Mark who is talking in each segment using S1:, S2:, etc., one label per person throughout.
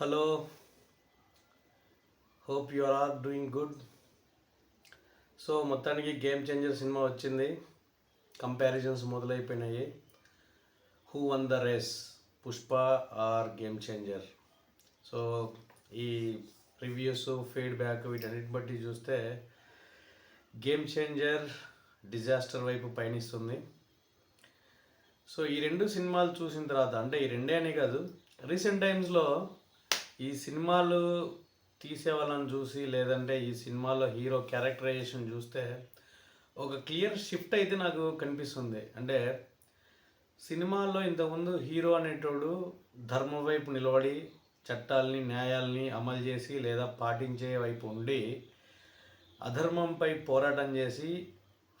S1: Hello hope you are doing good so మొత్తానికి game changer cinema వచ్చింది. Comparisons మొదలైపోయినాయి. Who won the race Pushpa or game changer so ఈ reviews feedback వీటన్నిటిని బట్టి చూస్తే game changer disaster వైపు పయనిస్తుంది. So ఈ రెండు సినిమాలు చూసిన తర్వాత అంటే ఈ రెండే అనే కాదు రీసెంట్ టైమ్స్లో ఈ సినిమాలు తీసే వాళ్ళని చూసి లేదంటే ఈ సినిమాలో హీరో క్యారెక్టరైజేషన్ చూస్తే ఒక క్లియర్ షిఫ్ట్ అయితే నాకు కనిపిస్తుంది. అంటే సినిమాల్లో ఇంతకుముందు హీరో అనేటోడు ధర్మం వైపు నిలబడి చట్టాలని న్యాయాల్ని అమలు చేసి లేదా పాటించే వైపు ఉండి అధర్మంపై పోరాటం చేసి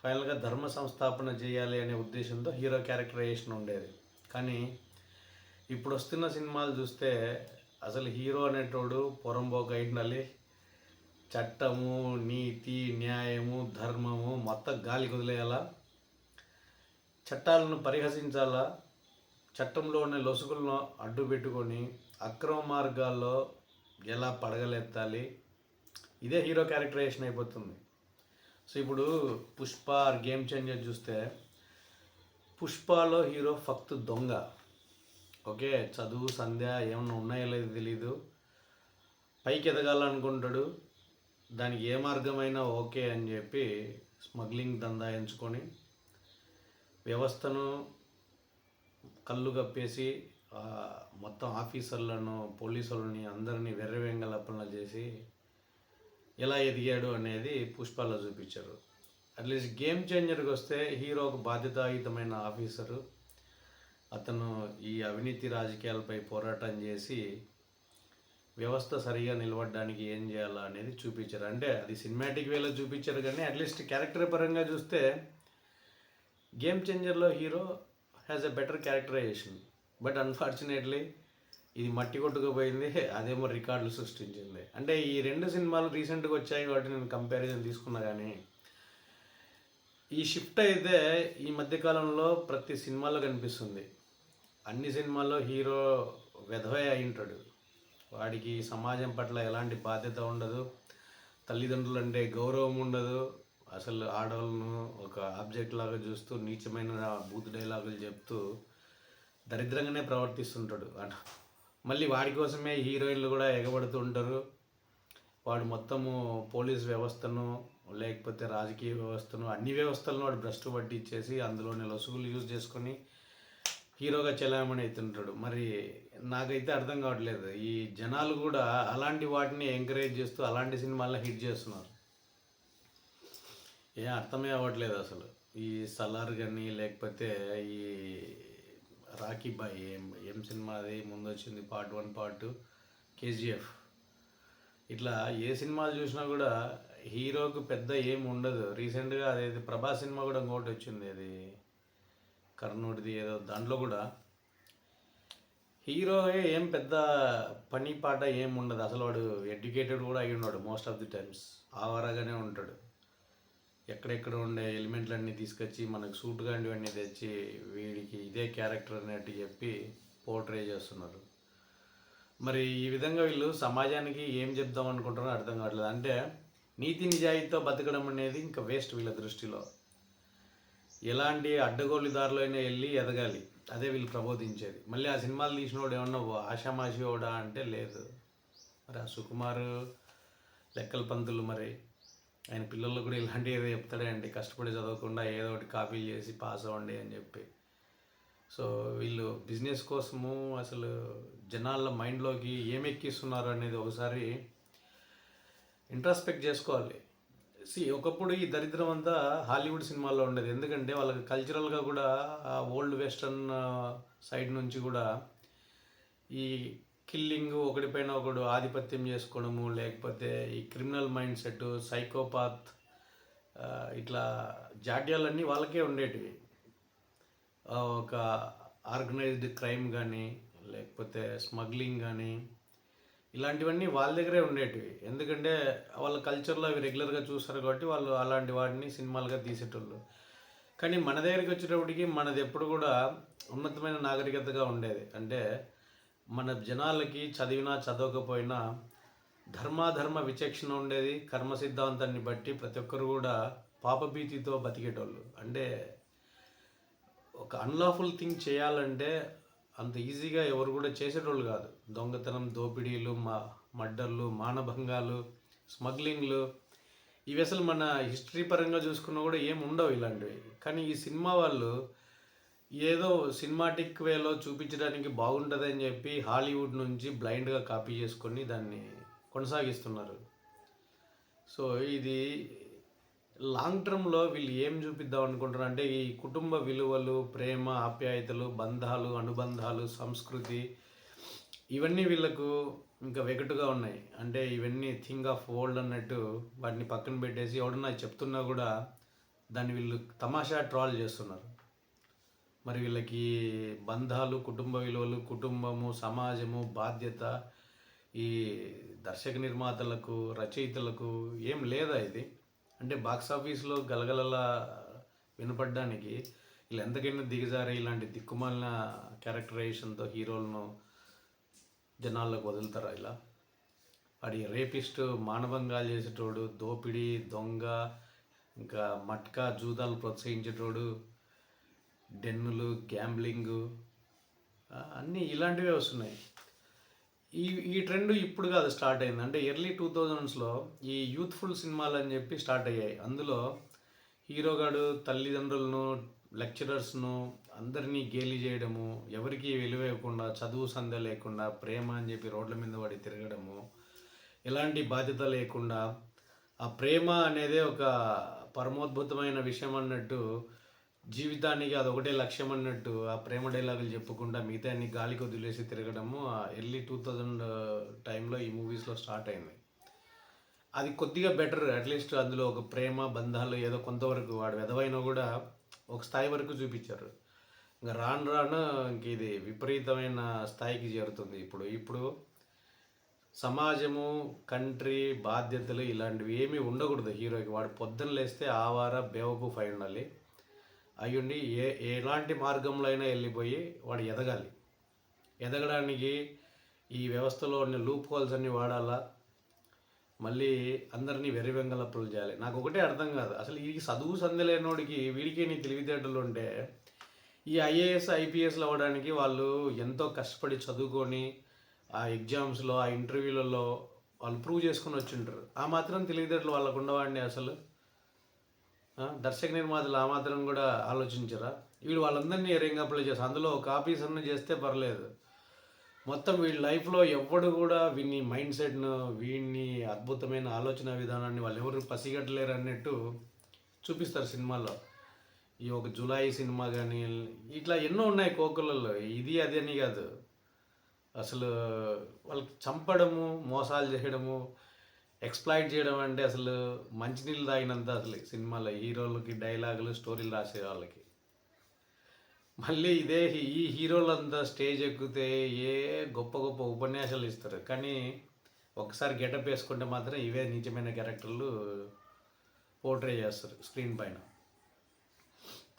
S1: ఫైనల్గా ధర్మ సంస్థాపన చేయాలి అనే ఉద్దేశంతో హీరో క్యారెక్టరైజేషన్ ఉండేది. కానీ ఇప్పుడు వస్తున్న సినిమాలు చూస్తే అసలు హీరో అనేటోడు పొరంబోక ఉండాలి చట్టము నీతి న్యాయము ధర్మము మొత్తం గాలి కుదిలేయాలా చట్టాలను పరిహసించాలా? చట్టంలో ఉన్న లొసుగులను అడ్డు పెట్టుకొని అక్రమ మార్గాల్లో ఎలా పడగలెత్తాలి? ఇదే హీరో క్యారెక్టరైజేషన్ అయిపోతుంది. సో ఇప్పుడు పుష్ప గేమ్ చేంజర్ చూస్తే పుష్పలో హీరో ఫక్త్ దొంగ. ఓకే చదువు సంధ్య ఏమన్నా ఉన్నాయో లేదో తెలీదు. పైకి ఎదగాలనుకుంటాడు. దానికి ఏ మార్గమైనా ఓకే అని చెప్పి స్మగ్లింగ్ దందా ఎంచుకొని వ్యవస్థను కళ్ళు కప్పేసి మొత్తం ఆఫీసర్లను పోలీసులని అందరినీ వెర్రవెంగలప్పన చేసి ఎలా ఎదిగాడు అనేది పుష్పాల్లో చూపించారు. అట్లీస్ట్ గేమ్ చేంజర్కి వస్తే హీరో ఒక బాధ్యతాయుతమైన ఆఫీసరు. అతను ఈ అవినీతి రాజకీయాలపై పోరాటం చేసి వ్యవస్థ సరిగా నిలబడడానికి ఏం చేయాలా అనేది చూపించారు. అంటే అది సినిమాటిక్ వేలో చూపించారు కానీ అట్లీస్ట్ క్యారెక్టర్ పరంగా చూస్తే game చేంజర్లో hero has a better characterization but unfortunately ఇది మట్టి కొట్టుకుపోయింది. అదేమో రికార్డులు సృష్టించింది. అంటే ఈ రెండు సినిమాలు రీసెంట్గా వచ్చాయి కాబట్టి నేను కంపారిజన్ తీసుకున్నా కానీ ఈ షిఫ్ట్ అయితే ఈ మధ్యకాలంలో ప్రతి సినిమాలో కనిపిస్తుంది. అన్ని సినిమాల్లో హీరో వెధవే అయి ఉంటాడు వాడికి సమాజం పట్ల ఎలాంటి బాధ్యత ఉండదు. తల్లిదండ్రులు అంటే గౌరవం ఉండదు. అసలు ఆడవాళ్ళను ఒక ఆబ్జెక్ట్ లాగా చూస్తూ నీచమైన బూత్ డైలాగులు చెప్తూ దరిద్రంగానే ప్రవర్తిస్తుంటాడు. అట మళ్ళీ వాడి కోసమే హీరోయిన్లు కూడా ఎగబడుతూ ఉంటారు. వాడు మొత్తము పోలీస్ వ్యవస్థను లేకపోతే రాజకీయ వ్యవస్థను అన్ని వ్యవస్థలను వాడు భ్రష్టు పట్టించేసి అందులోని లొసుగులు యూజ్ చేసుకొని హీరోగా చెలామణి అవుతుంటాడు. మరి నాకైతే అర్థం కావట్లేదు. ఈ జనాలు కూడా అలాంటి వాటిని ఎంకరేజ్ చేస్తూ అలాంటి సినిమాలను హిట్ చేస్తున్నారు. ఏం అర్థమే అవ్వట్లేదు అసలు. ఈ సలార్ కానీ లేకపోతే ఈ రాఖీ బాయ్ ఏం ఏం సినిమా అది? ముందు వచ్చింది part one part two KGF ఇట్లా ఏ సినిమాలు చూసినా కూడా హీరోకు పెద్ద ఏం ఉండదు. రీసెంట్గా అదేది ప్రభాస్ సినిమా కూడా ఇంకోటి వచ్చింది. అది కర్ణుడిది ఏదో దాంట్లో కూడా. హీరో ఏం పెద్ద పని పాట ఏం ఉండదు. అసలు వాడు ఎడ్యుకేటెడ్ కూడా అయి ఉన్నాడు మోస్ట్ ఆఫ్ ది టైమ్స్. ఆవారగానే ఉంటాడు. ఎక్కడెక్కడ ఉండే ఎలిమెంట్లన్నీ తీసుకొచ్చి మనకు సూట్ కానివన్నీ తెచ్చి వీడికి ఇదే క్యారెక్టర్ అన్నట్టు చెప్పి పోర్ట్రే చేస్తున్నారు. మరి ఈ విధంగా వీళ్ళు సమాజానికి ఏం చెప్దాం అనుకుంటారో అర్థం కావట్లేదు. అంటే నీతి నిజాయితీతో బతకడం అనేది ఇంకా వేస్ట్ వీళ్ళ దృష్టిలో. ఎలాంటి అడ్డగోలుదారులైనా వెళ్ళి ఎదగాలి. అదే వీళ్ళు ప్రబోధించేది. మళ్ళీ ఆ సినిమాలు తీసినోడు ఏమన్నా ఆషామాషి ఓడా అంటే లేదు. మరి ఆ సుకుమార్ లెక్కల పంతులు మరి ఆయన పిల్లలు కూడా ఇలాంటి ఏదో చెప్తాడే అండి కష్టపడి చదవకుండా ఏదో ఒకటి కాపీలు చేసి పాస్ అవ్వండి అని చెప్పి. సో వీళ్ళు బిజినెస్ కోసము అసలు జనాల మైండ్లోకి ఏం ఎక్కిస్తున్నారు అనేది ఒకసారి ఇంట్రాస్పెక్ట్ చేసుకోవాలి. సి ఒకప్పుడు ఈ దరిద్రం అంతా హాలీవుడ్ సినిమాల్లో ఉండేది. ఎందుకంటే వాళ్ళకి కల్చరల్గా కూడా ఓల్డ్ వెస్టర్న్ సైడ్ నుంచి కూడా ఈ కిల్లింగ్ ఒకటిపైన ఒకడు ఆధిపత్యం చేసుకోవడము లేకపోతే ఈ క్రిమినల్ మైండ్ సెట్ సైకోపాత్ ఇట్లా జాడ్యాలన్నీ వాళ్ళకే ఉండేటివి. ఒక ఆర్గనైజ్డ్ క్రైమ్ కానీ లేకపోతే స్మగ్లింగ్ కానీ ఇలాంటివన్నీ వాళ్ళ దగ్గరే ఉండేటివి. ఎందుకంటే వాళ్ళ కల్చర్లో అవి రెగ్యులర్గా చూస్తారు కాబట్టి వాళ్ళు అలాంటి వాటిని సినిమాలుగా తీసేటోళ్ళు. కానీ మన దగ్గరికి వచ్చేటప్పటికి మనది ఎప్పుడు కూడా ఉన్నతమైన నాగరికతగా ఉండేది. అంటే మన జనాలకి చదివినా చదవకపోయినా ధర్మాధర్మ విచక్షణ ఉండేది. కర్మ సిద్ధాంతాన్ని బట్టి ప్రతి ఒక్కరు కూడా పాపభీతితో బతికేటోళ్ళు. అంటే ఒక అన్లాఫుల్ థింగ్ చేయాలంటే అంత ఈజీగా ఎవరు కూడా చేసేటోళ్ళు కాదు. దొంగతనం దోపిడీలు మా మడ్డర్లు మానభంగాలు స్మగ్లింగ్లు. ఇవి అసలు మన హిస్టరీ పరంగా చూసుకున్నా కూడా ఏం ఉండవు ఇలాంటివి. కానీ ఈ సినిమా వాళ్ళు ఏదో సినిమాటిక్ వేలో చూపించడానికి బాగుంటుందని చెప్పి హాలీవుడ్ నుంచి బ్లైండ్గా కాపీ చేసుకొని దాన్ని కొనసాగిస్తున్నారు. సో ఇది లాంగ్ టర్మ్లో వీళ్ళు ఏం చూపిద్దాం అనుకుంటున్నారు? అంటే ఈ కుటుంబ విలువలు ప్రేమ ఆప్యాయతలు బంధాలు అనుబంధాలు సంస్కృతి ఇవన్నీ వీళ్ళకు ఇంకా వెగటుగా ఉన్నాయి. అంటే ఇవన్నీ థింగ్ ఆఫ్ ఓల్డ్ అన్నట్టు వాటిని పక్కన పెట్టేసి ఎవడన్నా చెప్తున్నా కూడా దాన్ని వీళ్ళు తమాషా ట్రాల్ చేస్తున్నారు. మరి వీళ్ళకి బంధాలు కుటుంబ విలువలు కుటుంబము సమాజము బాధ్యత ఈ దర్శక నిర్మాతలకు రచయితలకు ఏం లేదా ఇది? అంటే బాక్స్ ఆఫీస్లో గలగలలా వినపడడానికి వీళ్ళు ఎంతకైనా దిగజారి ఇలాంటి దిక్కుమాలిన క్యారెక్టరైజేషన్తో హీరోలను జనాల్లోకి వదులుతారా ఇలా? వాడి రేపిస్ట్ మానవంగా చేసేటోడు దోపిడీ దొంగ ఇంకా మట్కా జూదాలు ప్రోత్సహించేటోడు డెన్నులు గ్యాంబ్లింగు అన్నీ ఇలాంటివే వస్తున్నాయి. ఈ ఈ ట్రెండ్ ఇప్పుడు కాదు స్టార్ట్ అయింది. అంటే ఎర్లీ టూ థౌజండ్స్లో ఈ యూత్ఫుల్ సినిమాలు అని చెప్పి స్టార్ట్ అయ్యాయి. అందులో హీరోగాడు తల్లిదండ్రులను లెక్చరర్స్ను అందరినీ గేలి చేయడము ఎవరికి విలువేయకుండా చదువు సంధ్య లేకుండా ప్రేమ అని చెప్పి రోడ్ల మీద పడి తిరగడము ఎలాంటి బాధ్యత లేకుండా ఆ ప్రేమ అనేదే ఒక పరమోద్భుతమైన విషయం అన్నట్టు జీవితానికి అదొకటే లక్ష్యం అన్నట్టు ఆ ప్రేమ డైలాగులు చెప్పకుండా మిగతా అన్ని గాలికి వదిలేసి తిరగడము ఎర్లీ టూ థౌజండ్ టైంలో ఈ మూవీస్లో స్టార్ట్ అయింది. అది కొద్దిగా బెటర్ అట్లీస్ట్ అందులో ఒక ప్రేమ బంధాలు ఏదో కొంతవరకు వాడు వెధవైనా కూడా ఒక స్థాయి వరకు చూపించారు. ఇంకా రాను రాను ఇంక ఇది విపరీతమైన స్థాయికి చేరుతుంది ఇప్పుడు. ఇప్పుడు సమాజము కంట్రీ బాధ్యతలు ఇలాంటివి ఏమీ ఉండకూడదు హీరోకి. వాడు పొద్దున్న లేస్తే ఆవార బేవకూఫ్ అయి ఉండాలి. అయ్యుండి ఏ ఎలాంటి మార్గంలో అయినా వెళ్ళిపోయి వాడు ఎదగాలి. ఎదగడానికి ఈ వ్యవస్థలో ఉన్న లూప్ హోల్స్ అన్ని వాడాలా? మళ్ళీ అందరినీ వెర్రివెంగలప్పులు చేయాలి. నాకు ఒకటే అర్థం కాదు. అసలు ఈ చదువు సందలేనోడికి వీడికి నీ తెలివితేటలు ఉంటే ఈ ఐఏఎస్ ఐపీఎస్లు అవ్వడానికి వాళ్ళు ఎంతో కష్టపడి చదువుకొని ఆ ఎగ్జామ్స్లో ఆ ఇంటర్వ్యూలలో వాళ్ళు ప్రూవ్ చేసుకుని వచ్చింటారు ఆ మాత్రం తెలివితేటలు వాళ్ళకు ఉండవాడిని అసలు. దర్శక నిర్మాతలు ఆ మాత్రం కూడా ఆలోచించరా? వీడు వాళ్ళందరినీ ఎరింగ్ అప్లై చేస్తారు అందులో ఒక ఆఫీసర్ని చేస్తే పర్లేదు. మొత్తం వీళ్ళ లైఫ్లో ఎవ్వడు కూడా వీని మైండ్ సెట్ను వీడిని అద్భుతమైన ఆలోచన విధానాన్ని వాళ్ళు ఎవరు పసిగట్టలేరు అన్నట్టు చూపిస్తారు సినిమాలో. ఈ ఒక జులాయి సినిమా కానీ ఇట్లా ఎన్నో ఉన్నాయి కోకులలో. ఇది అది అని కాదు. అసలు వాళ్ళకి చంపడము మోసాలు చేయడము ఎక్స్ప్లాయిట్ చేయడం అంటే అసలు మంచినీళ్ళు తాగినంత అసలు సినిమాలో హీరోలకి డైలాగులు స్టోరీలు రాసే వాళ్ళకి. మళ్ళీ ఇదే ఈ హీరోలంతా స్టేజ్ ఎక్కితే ఏ గొప్ప గొప్ప ఉపన్యాసాలు ఇస్తారు. కానీ ఒకసారి గెటప్ వేసుకుంటే మాత్రం ఇవే నిజమైన క్యారెక్టర్లు పోర్ట్రే చేస్తారు స్క్రీన్ పైన.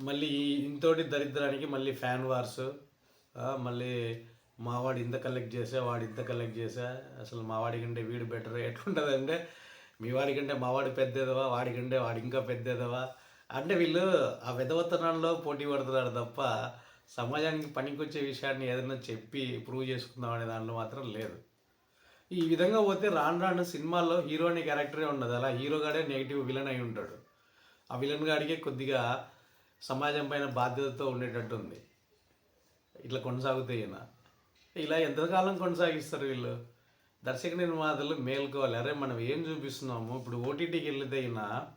S1: మళ్ళీ ఇంతోటి దరిద్రానికి మళ్ళీ ఫ్యాన్ వార్స్ మళ్ళీ మావాడు ఇంత కలెక్ట్ చేసా వాడు ఇంత కలెక్ట్ చేసా అసలు మావాడి కంటే వీడు బెటర్ ఎట్లుంటుంది అంటే మీ వాడి కంటే మావాడు పెద్దదవా వాడి కంటే వాడు ఇంకా పెద్దదవా? అంటే వీళ్ళు ఆ విధవతనంలో పోటీ పడుతున్నారు తప్ప సమాజానికి పనికొచ్చే విషయాన్ని ఏదైనా చెప్పి ప్రూవ్ చేసుకుందాం అనే దాంట్లో మాత్రం లేదు. ఈ విధంగా పోతే రాను రాను సినిమాల్లో హీరో అనే క్యారెక్టరే ఉండదు అలా హీరోగాడే నెగిటివ్ విలన్ అయి ఉంటాడు. ఆ విలన్ గాడికే కొద్దిగా సమాజం పైన బాధ్యతతో ఉండేటట్టు ఉంది ఇట్లా కొనసాగుతాయి ఇలా ఎంతకాలం కొనసాగిస్తారు వీళ్ళు. దర్శక నిర్మాతలు మేల్కోవాలి. అరే మనం ఏం చూపిస్తున్నాము? ఇప్పుడు ఓటీటీకి వెళ్ళిదైనా అయినా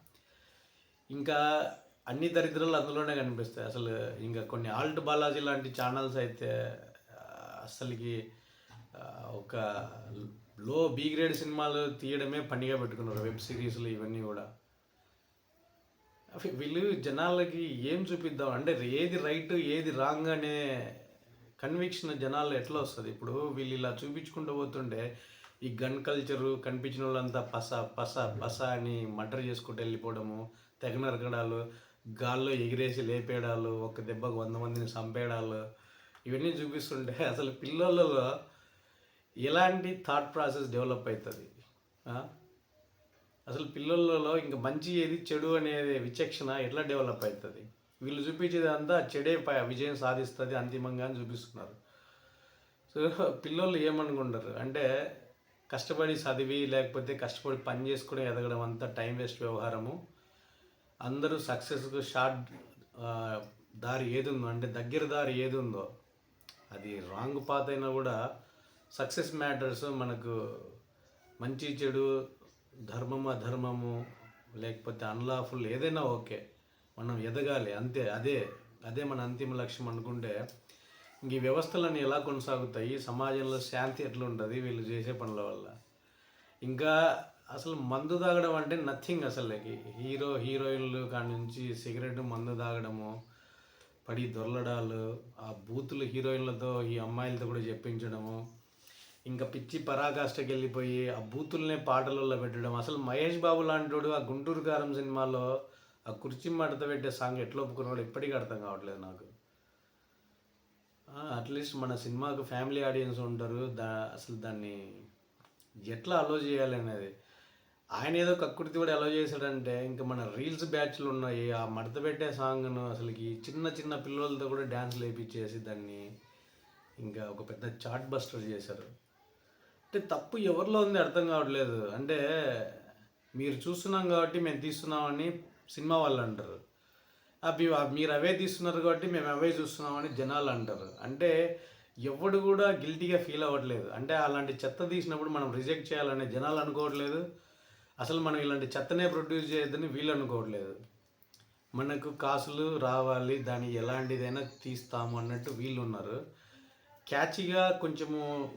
S1: ఇంకా అన్ని దరిద్రాలు అందులోనే కనిపిస్తాయి. అసలు ఇంకా కొన్ని ఆల్ట్ బాలాజీ లాంటి ఛానల్స్ అయితే అసలుకి ఒక లో బీ గ్రేడ్ సినిమాలు తీయడమే పనిగా పెట్టుకున్నారు. వెబ్ సిరీస్లు ఇవన్నీ కూడా. వీళ్ళు జనాలకి ఏం చూపిద్దాం? అంటే ఏది రైట్ ఏది రాంగ్ అనే కన్విక్షన్ జనాలు ఎట్లా వస్తుంది? ఇప్పుడు వీళ్ళు ఇలా చూపించుకుంటూ పోతుంటే ఈ గన్ కల్చరు కనిపించిన వాళ్ళంతా పస పస పస అని మటర్ చేసుకుంటూ వెళ్ళిపోవడము తెగ నరకడాలు గాల్లో ఎగిరేసి లేపేయడాలు ఒక దెబ్బకు వంద మందిని చంపేయడాలు ఇవన్నీ చూపిస్తుంటే అసలు పిల్లలలో ఎలాంటి థాట్ ప్రాసెస్ డెవలప్ అవుతుంది అసలు పిల్లలలో ఇంకా మంచి ఏది చెడు అనేది విచక్షణ ఎట్లా డెవలప్ అవుతుంది వీళ్ళు చూపించేది అంతా చెడే విజయం సాధిస్తుంది అంతిమంగా అని చూపిస్తున్నారు. సో పిల్లలు ఏమనుకుంటారు? అంటే కష్టపడి చదివి లేకపోతే కష్టపడి పని చేసుకుని ఎదగడం అంతా టైం వేస్ట్ వ్యవహారము. అందరూ సక్సెస్కు షార్ట్ దారి ఏది ఉందో అంటే దగ్గర దారి ఏది ఉందో అది రాంగ్ పాత్ అయినా కూడా సక్సెస్ మ్యాటర్స్ మనకు మంచి చెడు ధర్మము అధర్మము లేకపోతే అన్లాఫుల్ ఏదైనా ఓకే. మనం ఎదగాలి. అంతే అదే అదే మన అంతిమ లక్ష్యం అనుకుంటే ఇంక ఈ వ్యవస్థలన్నీ ఎలా కొనసాగుతాయి? సమాజంలో శాంతి ఎట్లా ఉంటుంది వీళ్ళు చేసే పనుల వల్ల? ఇంకా అసలు మందు తాగడం అంటే నథింగ్ అసలు హీరో హీరోయిన్లు కాడి నుంచి సిగరెట్ మందు తాగడము పడి దొరలడాలు ఆ బూతులు హీరోయిన్లతో ఈ అమ్మాయిలతో కూడా చెప్పించడము ఇంకా పిచ్చి పరాకాష్ఠకి వెళ్ళిపోయి ఆ బూతుల్నే పాటలలో పెట్టడం. అసలు మహేష్ బాబు లాంటి ఆ గుంటూరు కారం సినిమాలో ఆ కుర్చీ మడత పెట్టే సాంగ్ ఎట్లా ఒప్పుకున్నాడు ఇప్పటికీ అర్థం కావట్లేదు నాకు. అట్లీస్ట్ మన సినిమాకు ఫ్యామిలీ ఆడియన్స్ ఉంటారు. దా అసలు దాన్ని ఎట్లా అలో చేయాలి అనేది. ఆయన ఏదో కక్కుర్తి కూడా అలో చేశాడంటే ఇంకా మన రీల్స్ బ్యాచ్లు ఉన్నాయి. ఆ మడత పెట్టే సాంగ్ను అసలుకి చిన్న చిన్న పిల్లలతో కూడా డ్యాన్స్ లేపించేసి దాన్ని ఇంకా ఒక పెద్ద చాట్ బస్టర్ చేశారు. అంటే తప్పు ఎవరిలో ఉంది అర్థం కావట్లేదు. అంటే మీరు చూస్తున్నాం కాబట్టి మేము తీస్తున్నామని సినిమా వాళ్ళు అంటారు. అవి మీరు అవే తీస్తున్నారు కాబట్టి మేము అవే చూస్తున్నామని జనాలు అంటారు. అంటే ఎవడు కూడా గిల్టీగా ఫీల్ అవ్వట్లేదు. అంటే అలాంటి చెత్త తీసినప్పుడు మనం రిజెక్ట్ చేయాలని జనాలు అనుకోవట్లేదు. అసలు మనం ఇలాంటి చెత్తనే ప్రొడ్యూస్ చేయొద్దని వీళ్ళు అనుకోవట్లేదు. మనకు కాసులు రావాలి దాన్ని ఎలాంటిదైనా తీస్తాము అన్నట్టు వీళ్ళు ఉన్నారు. క్యాచీగా కొంచెము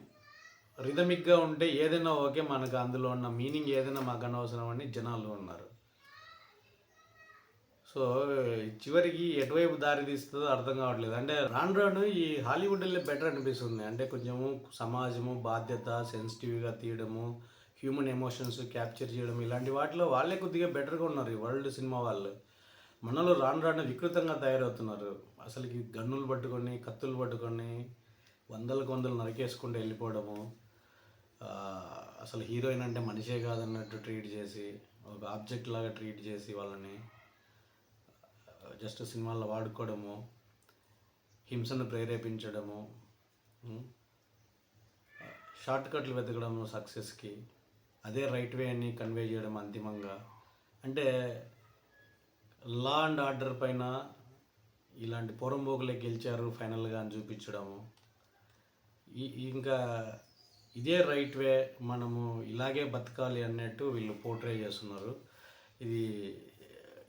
S1: రిథమిక్గా ఉంటే ఏదైనా ఓకే మనకు అందులో ఉన్న మీనింగ్ ఏదైనా మాకు అనవసరం అని జనాలు ఉన్నారు. సో చివరికి ఎటువైపు దారి తీస్తుందో అర్థం కావట్లేదు. అంటే రాను రాను ఈ హాలీవుడ్ బెటర్ అనిపిస్తుంది. అంటే కొంచెము సమాజము బాధ్యత సెన్సిటివ్గా తీయడము హ్యూమన్ ఎమోషన్స్ క్యాప్చర్ చేయడం ఇలాంటి వాటిలో వాళ్ళే కొద్దిగా బెటర్గా ఉన్నారు ఈ వరల్డ్ సినిమా వాళ్ళు. మనలో రాను రాను వికృతంగా తయారవుతున్నారు. అసలుకి గన్నులు పట్టుకొని కత్తులు పట్టుకొని వందలకు వందలు నరికేసుకుంటూ వెళ్ళిపోవడము అసలు హీరోయిన్ అంటే మనిషే కాదన్నట్టు ట్రీట్ చేసి ఒక ఆబ్జెక్ట్ లాగా ట్రీట్ చేసి వాళ్ళని జస్ట్ సినిమాల్లో వాడుకోవడము హింసను ప్రేరేపించడము షార్ట్ కట్లు వెతకడము సక్సెస్కి అదే రైట్ వే అని కన్వే చేయడం అంతిమంగా. అంటే లా అండ్ ఆర్డర్ పైన ఇలాంటి పొరంబోకులే గెలిచారు ఫైనల్గా అని చూపించడము. ఇంకా ఇదే రైట్ వే మనము ఇలాగే బతకాలి అన్నట్టు వీళ్ళు పోర్ట్రే చేస్తున్నారు. ఇది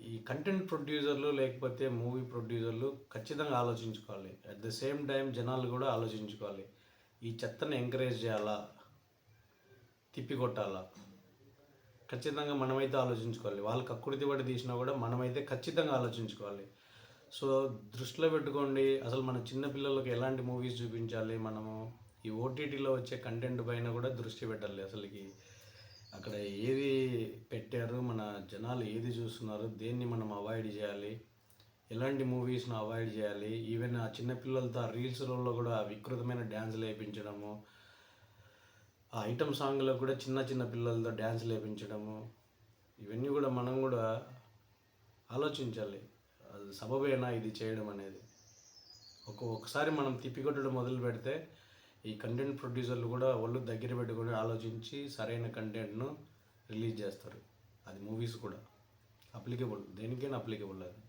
S1: ఈ కంటెంట్ ప్రొడ్యూసర్లు లేకపోతే మూవీ ప్రొడ్యూసర్లు ఖచ్చితంగా ఆలోచించుకోవాలి. అట్ ద సేమ్ టైం జనాలు కూడా ఆలోచించుకోవాలి. ఈ చెత్తను ఎంకరేజ్ చేయాలా? తిప్పికొట్టాలా? ఖచ్చితంగా మనమైతే ఆలోచించుకోవాలి. వాళ్ళు కక్కుడితి పడి తీసినా కూడా మనమైతే ఖచ్చితంగా ఆలోచించుకోవాలి. సో దృష్టిలో పెట్టుకోండి. అసలు మన చిన్నపిల్లలకు ఎలాంటి మూవీస్ చూపించాలి? మనము ఈ ఓటీటీలో వచ్చే కంటెంట్ పైన కూడా దృష్టి పెట్టాలి అసలుకి. అక్కడ ఏది పెట్టారు మన జనాలు ఏది చూస్తున్నారు దేన్ని మనం అవాయిడ్ చేయాలి ఎలాంటి మూవీస్ను అవాయిడ్ చేయాలి ఈవెన్ ఆ చిన్నపిల్లలతో ఆ రీల్స్లలో కూడా ఆ వికృతమైన డ్యాన్స్ వేయించడము ఆ ఐటమ్ సాంగ్లో కూడా చిన్న చిన్న పిల్లలతో డ్యాన్స్ లేపించడము ఇవన్నీ కూడా మనం కూడా ఆలోచించాలి. అది సబబేనా ఇది చేయడం అనేది. ఒక ఒకసారి మనం తిప్పికొట్టడం మొదలు పెడితే ఈ కంటెంట్ ప్రొడ్యూసర్లు కూడా ఒళ్ళు దగ్గర పెట్టుకొని ఆలోచించి సరైన కంటెంట్ను రిలీజ్ చేస్తారు. అది మూవీస్ కూడా. అప్లికేబుల్ దేనికైనా అప్లికేబుల్ అది.